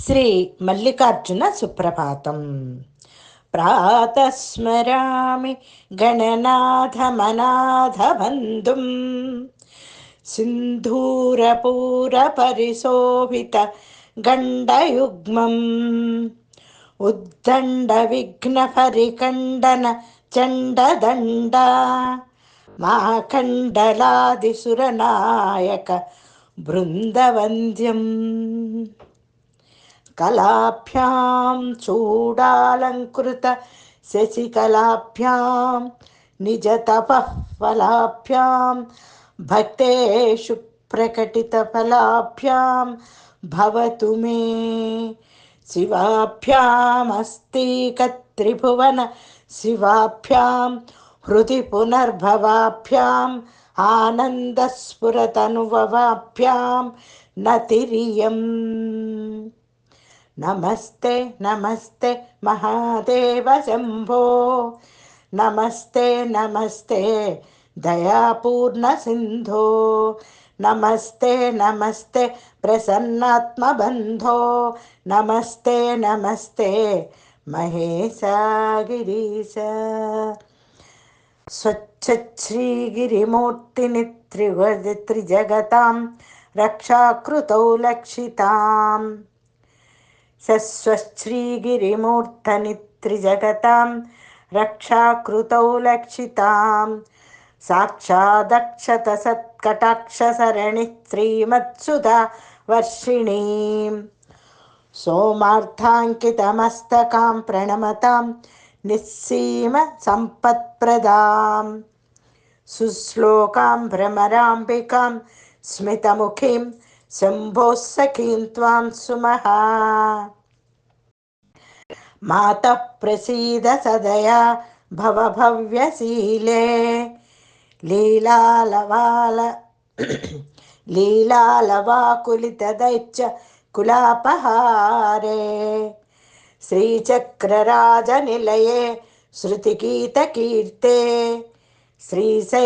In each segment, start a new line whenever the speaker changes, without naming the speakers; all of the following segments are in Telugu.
శ్రీ మల్లికార్జున సుప్రభాతం. ప్రాతస్మరామి గణనాథమనాథబంధుం. సింధూరపూరపరిశోభిత గండయుగ్మం. ఉద్దండ విఘ్నపరికండన చండదండ. మాకండలాదిసురనాయక బృందవంద్యం. కళాభ్యాం చూడాలంకృత శశికళాభ్యాం నిజ తపఫలాభ్యాం భక్తేషు ప్రకటితఫలాభ్యాం భవతు మే శివాభ్యామస్తికత్రిభువన శివాభ్యాం హృది పునర్భవాభ్యాం ఆనందస్ఫురతనుభవాభ్యాం నతిరియం. नमस्ते नमस्ते महादेव शम्भो नमस्ते नमस्ते दयापूर्णसिन्धो नमस्ते नमस्ते प्रसन्नात्मबन्धो नमस्ते नमस्ते महेशागिरीश। स्वच्छश्रीगिरिमूर्तिनि त्रिवद त्रिजगतां रक्षाकृतौ लक्षिताम् सस्वश्रीगिरिमूर्धनि त्रिजगतां रक्षाकृतौ लक्षितां साक्षादक्षत सत्कटाक्षसरणिः श्रीमत्सुधा वर्षिणीं सोमार्थाङ्कितमस्तकां प्रणमतां निःसीम सम्पत्प्रदां सुश्लोकां भ्रमराम्बिकां स्मितमुखीं शम्भोः सखीं त्वां सुमः मातः प्रसीद सदया भवभव्यशीले लीलालवाल लीलालवाकुलितदैत्य कुलापहारे श्रीचक्रराजनिलये श्रुतिगीतकीर्ते श्रीशैलनाथदैते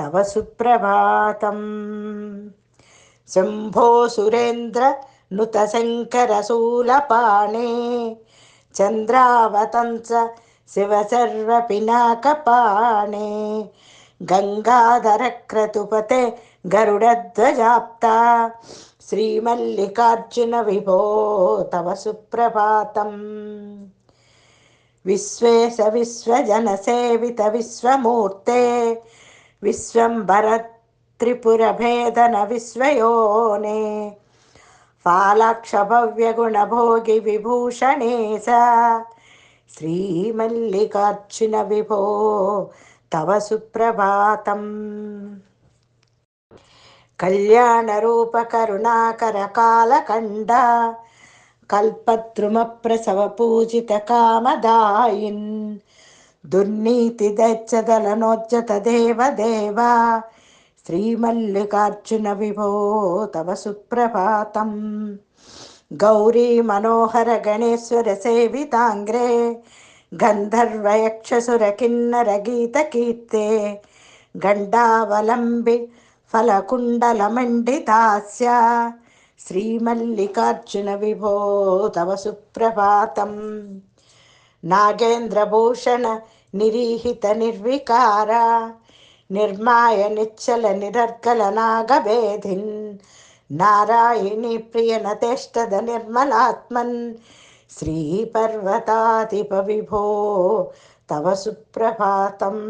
तव सुप्रभातम् शम्भो सुरेन्द्र नुतशङ्करशूलपाणे चन्द्रावतंस शिवसर्वपिनाकपाणे गङ्गाधरक्रतुपते गरुडध्वजाप्ता श्रीमल्लिकार्जुनविभो तव सुप्रभातम् विश्वेश विश्वजनसेवित विश्वमूर्ते विश्वम्भर त्रिपुरभेदन विश्वयोने फालाक्षभव्यगुणभोगि विभूषणे स श्रीमल्लिकार्जुनविभो तव सुप्रभातम् कल्याणरूपकरुणाकरकालकण्ड कल्पद्रुमप्रसवपूजितकामदायिन् దుర్నీతి దచ్చదలనోచ్చత దేవదేవా శ్రీమల్లికార్జున విభో తవ సుప్రభాతం. గౌరీ మనోహర గణేశ్వర సేవితాంగ్రే. గంధర్వయక్షసుర కిన్నర గీత కీర్తే. గండావలంబి ఫలకుండలమండితాస్య శ్రీమల్లికార్జున విభో తవ సుప్రభాతం. तव सुप्रभातम् नागेन्द्रभूषण निरीहितनिर्विकार निर्माय निश्चल निरर्गल नागभेदिन् नारायणी प्रियनतेष्टद निर्मलात्मन् श्रीपर्वताधिपविभो तव सुप्रभातम्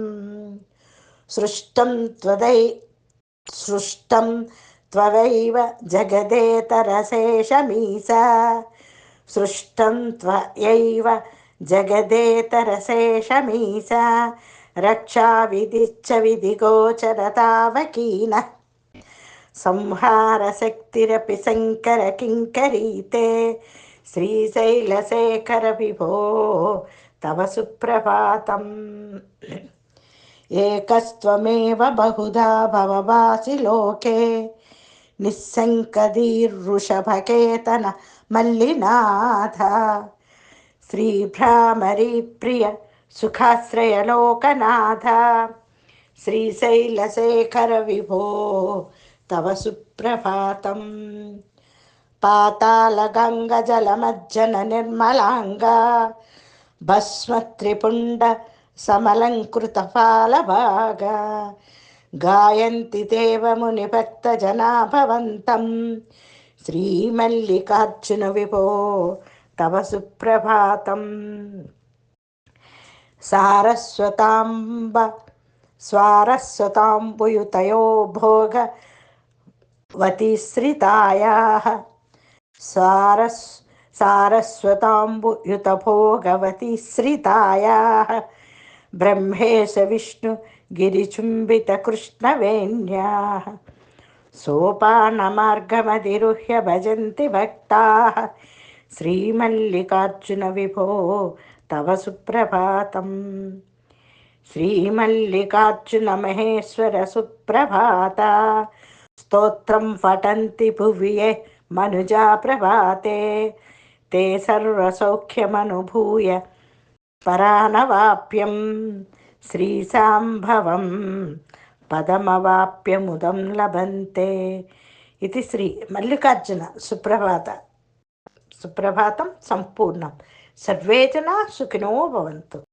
सृष्टं त्वदै सृष्टं त्ववैव जगदेतरशेषमीश सृष्टं त्वयैव जगदेतरशेषमीश रक्षाविधिश्च विधिगोचरतावकीनः संहारशक्तिरपि शङ्करकिङ्करीते श्रीशैलशेखरविभो तव सुप्रभातम् एकस्त्वमेव बहुधा भववासि लोके निःशङ्कदीर्वृषभकेतन मल्लिनाथ శ్రీభ్రామరీ ప్రియ సుఖాశ్రయలోకనాథ శ్రీశైలశేఖర విభో తవ సుప్రభాతం. పాతాళ గంగ జల మజ్జన నిర్మలాంగ. భస్మత్రిపుండ సమలంకృత సమలంకృతఫాలభాగ గాయంతి దేవముని భక్త జనాభవంతం. శ్రీమల్లికార్జున విభో तव सुप्रभातम्। सारस्वताम्ब स्वारस्वताम्बुयुतयो भोगवतिश्रितायाः सारस्वताम्बुयुतभोगवतिश्रितायाः ब्रह्मेशविष्णुगिरिचुम्बितकृष्णवेण्याः सोपानमार्गमधिरुह्य भजन्ति भक्ताः। శ్రీమల్లికార్జున విభో తవ సుప్రభాతం. శ్రీమల్లికార్జున మహేశ్వర సుప్రభాత. స్తోత్రం పఠంతి భువియే మనుజా ప్రభాతే. తే సర్వసౌఖ్యమనుభూయ పరానవాప్యం. శ్రీసాంభవం పదమవాప్యముదం లభంతే. ఇది శ్రీ మల్లికార్జున సుప్రభాత సుప్రభాతం సంపూర్ణం. సర్వేజన సుఖినో భవంతు.